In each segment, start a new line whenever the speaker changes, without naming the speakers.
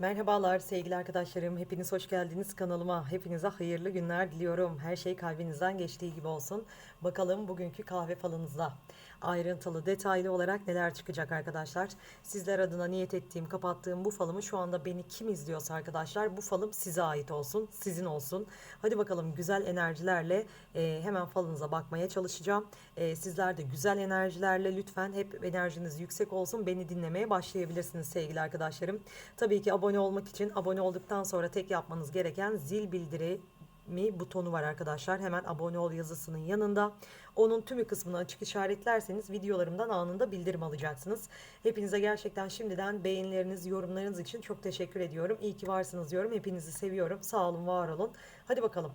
Merhabalar sevgili arkadaşlarım. Hepiniz hoş geldiniz kanalıma. Hepinize hayırlı günler diliyorum. Her şey kalbinizden geçtiği gibi olsun. Bakalım bugünkü kahve falınızda ayrıntılı, detaylı olarak neler çıkacak arkadaşlar. Sizler adına niyet ettiğim, kapattığım bu falımı şu anda beni kim izliyorsa arkadaşlar bu falım size ait olsun, sizin olsun. Hadi bakalım güzel enerjilerle e, hemen falınıza bakmaya çalışacağım. E, sizler de güzel enerjilerle lütfen hep enerjiniz yüksek olsun. Beni dinlemeye başlayabilirsiniz sevgili arkadaşlarım. Tabii ki abone olmak için abone olduktan sonra tek yapmanız gereken zil bildiri mi butonu var arkadaşlar. Hemen abone ol yazısının yanında. Onun tümü kısmını açık işaretlerseniz videolarımdan anında bildirim alacaksınız. Hepinize gerçekten şimdiden beğenileriniz, yorumlarınız için çok teşekkür ediyorum. İyi ki varsınız diyorum. Hepinizi seviyorum. Sağ olun, var olun. Hadi bakalım.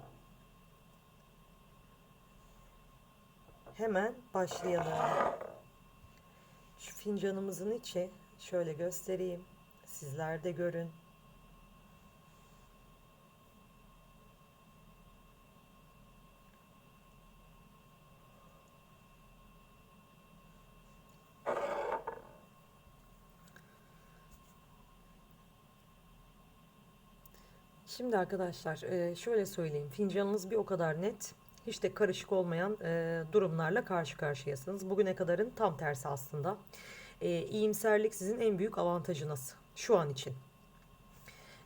Hemen başlayalım. Şu fincanımızın içi şöyle göstereyim. Sizler de görün. Şimdi arkadaşlar e, şöyle söyleyeyim. Fincanınız bir o kadar net. Hiç de karışık olmayan e, durumlarla karşı karşıyasınız. Bugüne kadarın tam tersi aslında. E, iyimserlik sizin en büyük avantajınız şu an için.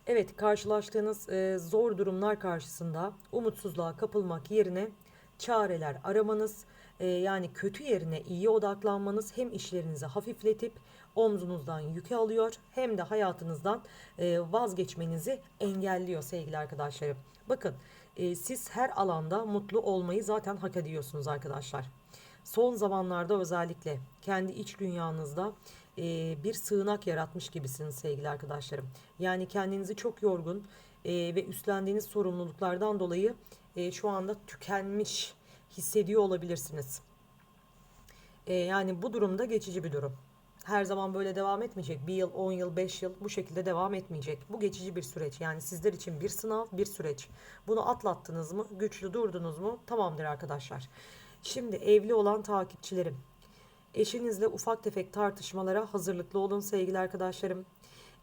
Evet karşılaştığınız zor durumlar karşısında umutsuzluğa kapılmak yerine çareler aramanız e, yani kötü yerine iyi odaklanmanız hem işlerinizi hafifletip omzunuzdan yükü alıyor hem de hayatınızdan e, vazgeçmenizi engelliyor sevgili arkadaşlarım. Bakın e, siz her alanda mutlu olmayı zaten hak ediyorsunuz arkadaşlar. Son zamanlarda özellikle kendi iç dünyanızda e, bir sığınak yaratmış gibisiniz sevgili arkadaşlarım. Yani kendinizi çok yorgun ve üstlendiğiniz sorumluluklardan dolayı şu anda tükenmiş hissediyor olabilirsiniz. E, yani bu durumda geçici bir durum. Her zaman böyle devam etmeyecek. Bir yıl, on yıl, beş yıl bu şekilde devam etmeyecek. Bu geçici bir süreç. Yani sizler için bir sınav, bir süreç. Bunu atlattınız mı, güçlü durdunuz mu tamamdır arkadaşlar. Şimdi evli olan takipçilerim. Eşinizle ufak tefek tartışmalara hazırlıklı olun sevgili arkadaşlarım.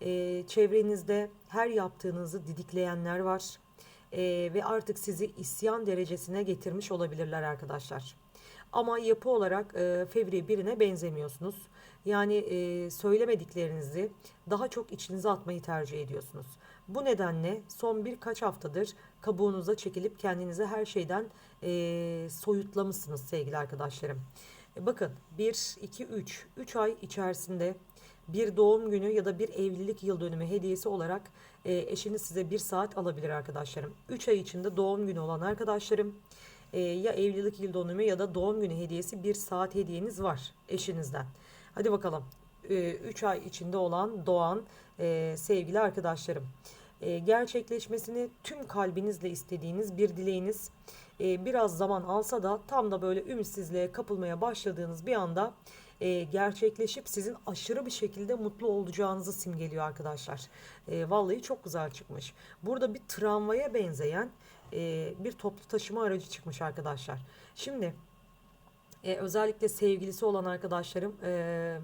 Ee, çevrenizde her yaptığınızı didikleyenler var. Ee, ve artık sizi isyan derecesine getirmiş olabilirler arkadaşlar. Ama yapı olarak e, fevri birine benzemiyorsunuz. Yani e, söylemediklerinizi daha çok içinize atmayı tercih ediyorsunuz. Bu nedenle son birkaç haftadır kabuğunuza çekilip kendinize her şeyden e, soyutlamışsınız sevgili arkadaşlarım. E, bakın 1, 2, 3, 3 ay içerisinde bir doğum günü ya da bir evlilik yıl dönümü hediyesi olarak e, eşiniz size bir saat alabilir arkadaşlarım. 3 ay içinde doğum günü olan arkadaşlarım e, ya evlilik yıl dönümü ya da doğum günü hediyesi bir saat hediyeniz var eşinizden. Hadi bakalım 3 ay içinde olan doğan e, sevgili arkadaşlarım. E, gerçekleşmesini tüm kalbinizle istediğiniz bir dileğiniz e, biraz zaman alsa da tam da böyle ümitsizliğe kapılmaya başladığınız bir anda e, gerçekleşip sizin aşırı bir şekilde mutlu olacağınızı simgeliyor arkadaşlar. E, vallahi çok güzel çıkmış. Burada bir tramvaya benzeyen e, bir toplu taşıma aracı çıkmış arkadaşlar. Şimdi e, özellikle sevgilisi olan arkadaşlarım e,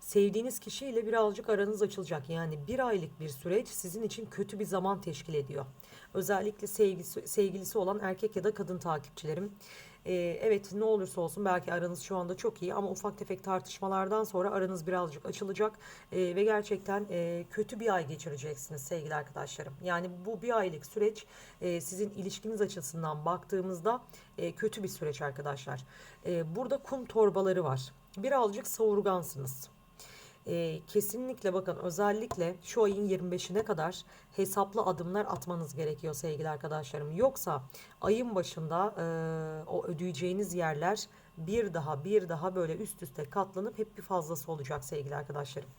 sevdiğiniz kişiyle birazcık aranız açılacak. Yani bir aylık bir süreç sizin için kötü bir zaman teşkil ediyor. Özellikle sevgilisi, sevgilisi olan erkek ya da kadın takipçilerim. Ee, evet ne olursa olsun belki aranız şu anda çok iyi ama ufak tefek tartışmalardan sonra aranız birazcık açılacak ee, ve gerçekten e, kötü bir ay geçireceksiniz sevgili arkadaşlarım. Yani bu bir aylık süreç e, sizin ilişkiniz açısından baktığımızda e, kötü bir süreç arkadaşlar. E, burada kum torbaları var. Birazcık savurgansınız. E, kesinlikle bakın özellikle şu ayın 25'ine kadar hesaplı adımlar atmanız gerekiyor sevgili arkadaşlarım. Yoksa ayın başında e, o ödeyeceğiniz yerler bir daha bir daha böyle üst üste katlanıp hep bir fazlası olacak sevgili arkadaşlarım.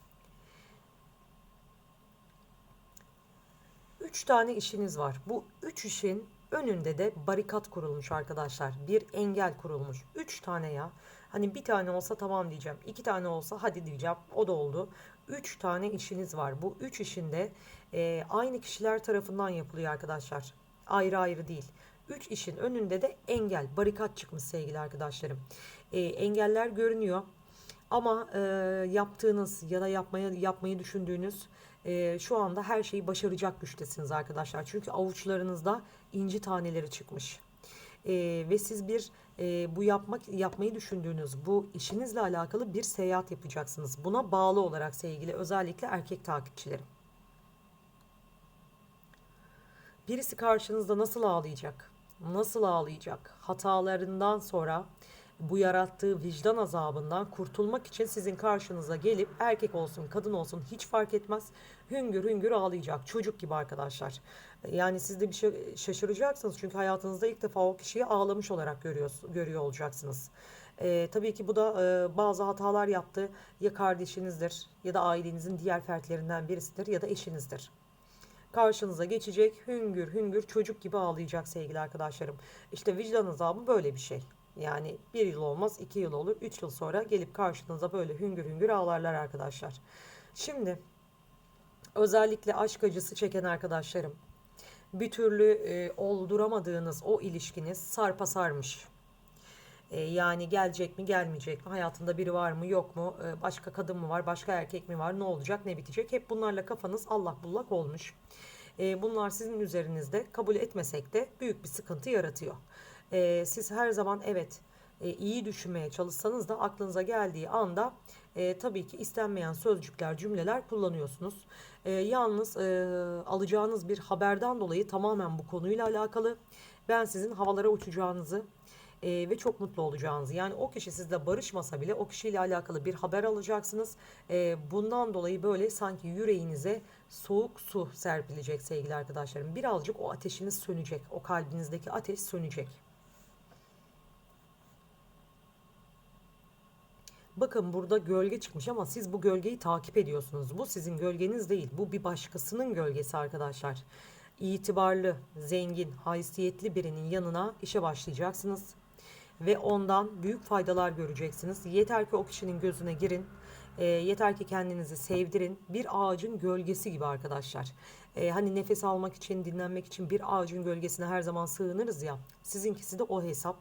Üç tane işiniz var. Bu üç işin önünde de barikat kurulmuş arkadaşlar. Bir engel kurulmuş. Üç tane ya. Hani bir tane olsa tamam diyeceğim. iki tane olsa hadi diyeceğim. O da oldu. Üç tane işiniz var. Bu üç işin de e, aynı kişiler tarafından yapılıyor arkadaşlar. Ayrı ayrı değil. Üç işin önünde de engel, barikat çıkmış sevgili arkadaşlarım. E, engeller görünüyor. Ama e, yaptığınız ya da yapmaya yapmayı düşündüğünüz e, şu anda her şeyi başaracak güçtesiniz arkadaşlar. Çünkü avuçlarınızda inci taneleri çıkmış. E, ve siz bir e, bu yapmak yapmayı düşündüğünüz bu işinizle alakalı bir seyahat yapacaksınız. Buna bağlı olarak sevgili özellikle erkek takipçilerim. Birisi karşınızda nasıl ağlayacak? Nasıl ağlayacak? Hatalarından sonra bu yarattığı vicdan azabından kurtulmak için sizin karşınıza gelip erkek olsun kadın olsun hiç fark etmez hüngür hüngür ağlayacak çocuk gibi arkadaşlar. Yani siz de bir şey şaşıracaksınız çünkü hayatınızda ilk defa o kişiyi ağlamış olarak görüyor, görüyor olacaksınız. Ee, tabii ki bu da e, bazı hatalar yaptı ya kardeşinizdir ya da ailenizin diğer fertlerinden birisidir ya da eşinizdir karşınıza geçecek hüngür hüngür çocuk gibi ağlayacak sevgili arkadaşlarım. İşte vicdan azabı böyle bir şey. Yani bir yıl olmaz iki yıl olur üç yıl sonra gelip karşınıza böyle hüngür hüngür ağlarlar arkadaşlar. Şimdi özellikle aşk acısı çeken arkadaşlarım bir türlü e, olduramadığınız o ilişkiniz sarpa sarmış. E, yani gelecek mi gelmeyecek mi hayatında biri var mı yok mu e, başka kadın mı var başka erkek mi var ne olacak ne bitecek hep bunlarla kafanız allak bullak olmuş. E, bunlar sizin üzerinizde kabul etmesek de büyük bir sıkıntı yaratıyor. E, siz her zaman evet e, iyi düşünmeye çalışsanız da aklınıza geldiği anda e, tabii ki istenmeyen sözcükler, cümleler kullanıyorsunuz. E, yalnız e, alacağınız bir haberden dolayı tamamen bu konuyla alakalı ben sizin havalara uçacağınızı e, ve çok mutlu olacağınızı yani o kişi sizle barışmasa bile o kişiyle alakalı bir haber alacaksınız. E, bundan dolayı böyle sanki yüreğinize soğuk su serpilecek sevgili arkadaşlarım. Birazcık o ateşiniz sönecek. O kalbinizdeki ateş sönecek. Bakın burada gölge çıkmış ama siz bu gölgeyi takip ediyorsunuz. Bu sizin gölgeniz değil. Bu bir başkasının gölgesi arkadaşlar. İtibarlı, zengin, haysiyetli birinin yanına işe başlayacaksınız. Ve ondan büyük faydalar göreceksiniz. Yeter ki o kişinin gözüne girin. E, yeter ki kendinizi sevdirin. Bir ağacın gölgesi gibi arkadaşlar. E, hani nefes almak için, dinlenmek için bir ağacın gölgesine her zaman sığınırız ya. Sizinkisi de o hesap.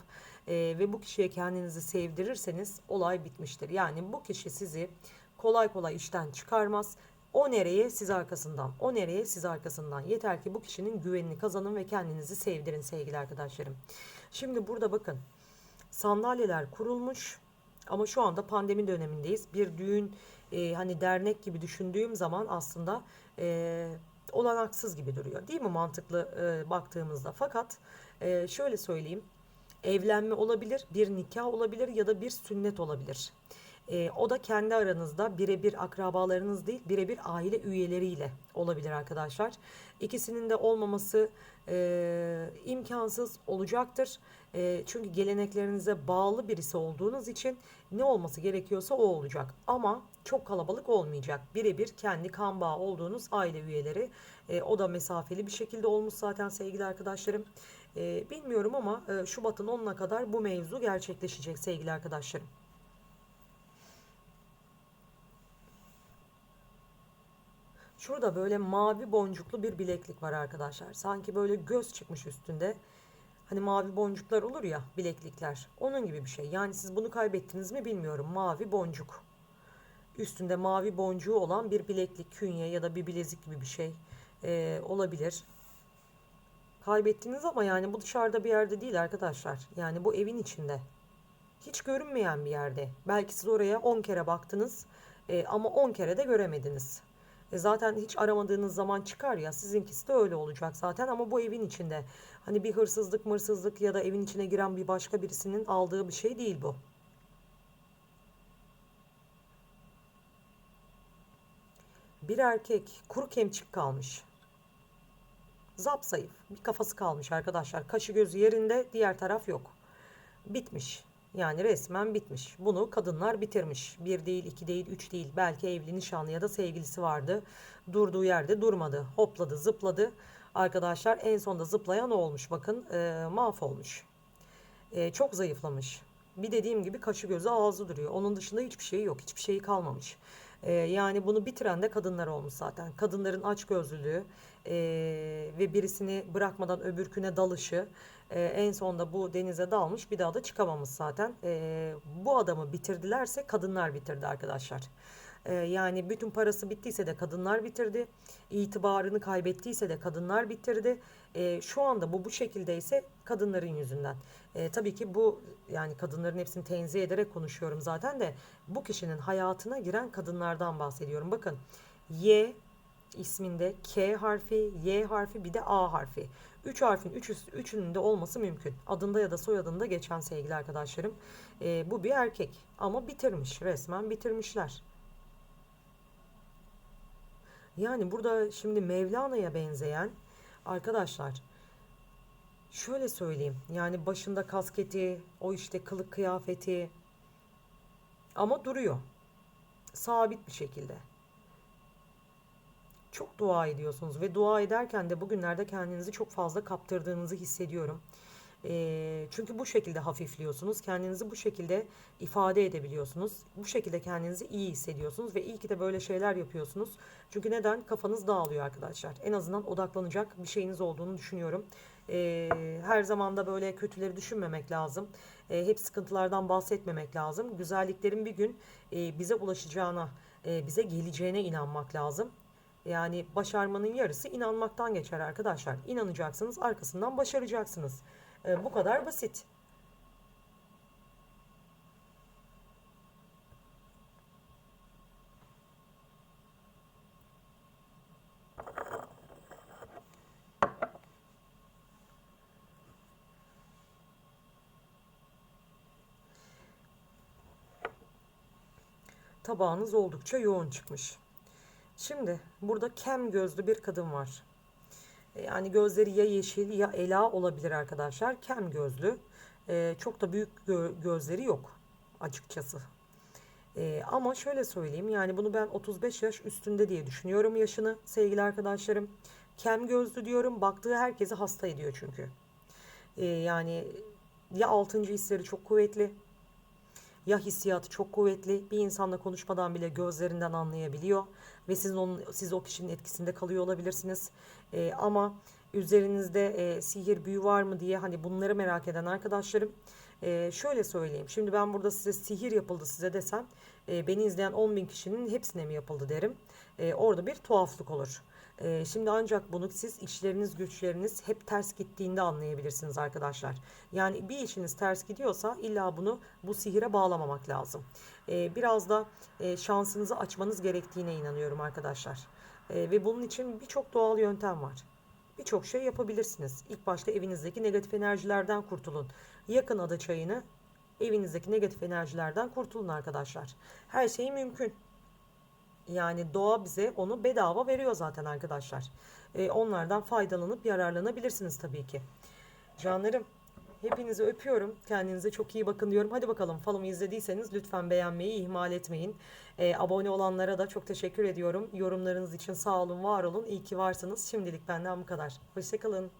E, ve bu kişiye kendinizi sevdirirseniz olay bitmiştir. Yani bu kişi sizi kolay kolay işten çıkarmaz. O nereye siz arkasından, o nereye siz arkasından. Yeter ki bu kişinin güvenini kazanın ve kendinizi sevdirin sevgili arkadaşlarım. Şimdi burada bakın sandalyeler kurulmuş ama şu anda pandemi dönemindeyiz. Bir düğün e, hani dernek gibi düşündüğüm zaman aslında e, olanaksız gibi duruyor. Değil mi mantıklı e, baktığımızda? Fakat e, şöyle söyleyeyim. Evlenme olabilir, bir nikah olabilir ya da bir sünnet olabilir. E, o da kendi aranızda birebir akrabalarınız değil, birebir aile üyeleriyle olabilir arkadaşlar. İkisinin de olmaması e, imkansız olacaktır. E, çünkü geleneklerinize bağlı birisi olduğunuz için ne olması gerekiyorsa o olacak. Ama çok kalabalık olmayacak. Birebir kendi kan bağı olduğunuz aile üyeleri. E, o da mesafeli bir şekilde olmuş zaten sevgili arkadaşlarım. E, bilmiyorum ama e, Şubat'ın 10'una kadar bu mevzu gerçekleşecek sevgili arkadaşlarım. Şurada böyle mavi boncuklu bir bileklik var arkadaşlar. Sanki böyle göz çıkmış üstünde. Hani mavi boncuklar olur ya bileklikler. Onun gibi bir şey. Yani siz bunu kaybettiniz mi bilmiyorum. Mavi boncuk. Üstünde mavi boncuğu olan bir bileklik, künye ya da bir bilezik gibi bir şey ee, olabilir. Kaybettiniz ama yani bu dışarıda bir yerde değil arkadaşlar. Yani bu evin içinde. Hiç görünmeyen bir yerde. Belki siz oraya 10 kere baktınız e, ama 10 kere de göremediniz. E zaten hiç aramadığınız zaman çıkar ya sizinkisi de öyle olacak zaten ama bu evin içinde. Hani bir hırsızlık mırsızlık ya da evin içine giren bir başka birisinin aldığı bir şey değil bu. Bir erkek kuru kemçik kalmış. Zap zayıf. Bir kafası kalmış arkadaşlar. Kaşı gözü yerinde diğer taraf yok. Bitmiş. Yani resmen bitmiş. Bunu kadınlar bitirmiş. Bir değil, iki değil, üç değil. Belki evli, nişanlı ya da sevgilisi vardı. Durduğu yerde durmadı. Hopladı, zıpladı. Arkadaşlar en sonda zıplayan olmuş. Bakın e, mahvolmuş. E, çok zayıflamış. Bir dediğim gibi kaşı gözü ağzı duruyor. Onun dışında hiçbir şey yok. Hiçbir şeyi kalmamış. E, yani bunu bitiren de kadınlar olmuş zaten. Kadınların açgözlülüğü e, ve birisini bırakmadan öbürküne dalışı e, en sonunda bu denize dalmış bir daha da çıkamamış zaten. E, bu adamı bitirdilerse kadınlar bitirdi arkadaşlar. E, yani bütün parası bittiyse de kadınlar bitirdi. İtibarını kaybettiyse de kadınlar bitirdi. E, şu anda bu bu şekildeyse kadınların yüzünden. E, tabii ki bu yani kadınların hepsini tenzih ederek konuşuyorum zaten de bu kişinin hayatına giren kadınlardan bahsediyorum. Bakın Y isminde K harfi, Y harfi bir de A harfi. Üç harfin üç üçünün de olması mümkün. Adında ya da soyadında geçen sevgili arkadaşlarım. E, bu bir erkek ama bitirmiş resmen bitirmişler. Yani burada şimdi Mevlana'ya benzeyen arkadaşlar şöyle söyleyeyim. Yani başında kasketi, o işte kılık kıyafeti ama duruyor. Sabit bir şekilde. Çok dua ediyorsunuz ve dua ederken de bugünlerde kendinizi çok fazla kaptırdığınızı hissediyorum. Eee, çünkü bu şekilde hafifliyorsunuz. Kendinizi bu şekilde ifade edebiliyorsunuz. Bu şekilde kendinizi iyi hissediyorsunuz ve iyi ki de böyle şeyler yapıyorsunuz. Çünkü neden? Kafanız dağılıyor arkadaşlar. En azından odaklanacak bir şeyiniz olduğunu düşünüyorum. Eee, her zaman da böyle kötüleri düşünmemek lazım. Eee, hep sıkıntılardan bahsetmemek lazım. Güzelliklerin bir gün eee, bize ulaşacağına, eee, bize geleceğine inanmak lazım. Yani başarmanın yarısı inanmaktan geçer arkadaşlar. İnanacaksınız, arkasından başaracaksınız. E, bu kadar basit. Tabağınız oldukça yoğun çıkmış. Şimdi burada kem gözlü bir kadın var. E, Yani gözleri ya yeşil ya ela olabilir arkadaşlar. Kem gözlü. E, çok da büyük gö- gözleri yok açıkçası. E, ama şöyle söyleyeyim yani bunu ben 35 yaş üstünde diye düşünüyorum yaşını sevgili arkadaşlarım. Kem gözlü diyorum baktığı herkesi hasta ediyor çünkü. E, yani ya altıncı hisleri çok kuvvetli ya hissiyatı çok kuvvetli bir insanla konuşmadan bile gözlerinden anlayabiliyor ve siz onun siz o kişinin etkisinde kalıyor olabilirsiniz. Ee, ama üzerinizde e, sihir büyü var mı diye hani bunları merak eden arkadaşlarım e, şöyle söyleyeyim. Şimdi ben burada size sihir yapıldı size desem e, beni izleyen 10 bin kişinin hepsine mi yapıldı derim. E, orada bir tuhaflık olur. E, şimdi ancak bunu siz işleriniz güçleriniz hep ters gittiğinde anlayabilirsiniz arkadaşlar. Yani bir işiniz ters gidiyorsa illa bunu bu sihire bağlamamak lazım. E, biraz da e, şansınızı açmanız gerektiğine inanıyorum arkadaşlar. E, ve bunun için birçok doğal yöntem var. Birçok şey yapabilirsiniz. İlk başta evinizdeki negatif enerjilerden kurtulun. Yakın ada çayını evinizdeki negatif enerjilerden kurtulun arkadaşlar. Her şey mümkün. Yani doğa bize onu bedava veriyor zaten arkadaşlar. Ee, onlardan faydalanıp yararlanabilirsiniz tabii ki. Canlarım hepinizi öpüyorum. Kendinize çok iyi bakın diyorum. Hadi bakalım falımı izlediyseniz lütfen beğenmeyi ihmal etmeyin. Ee, abone olanlara da çok teşekkür ediyorum. Yorumlarınız için sağ olun, var olun. İyi ki varsınız. Şimdilik benden bu kadar. Hoşçakalın.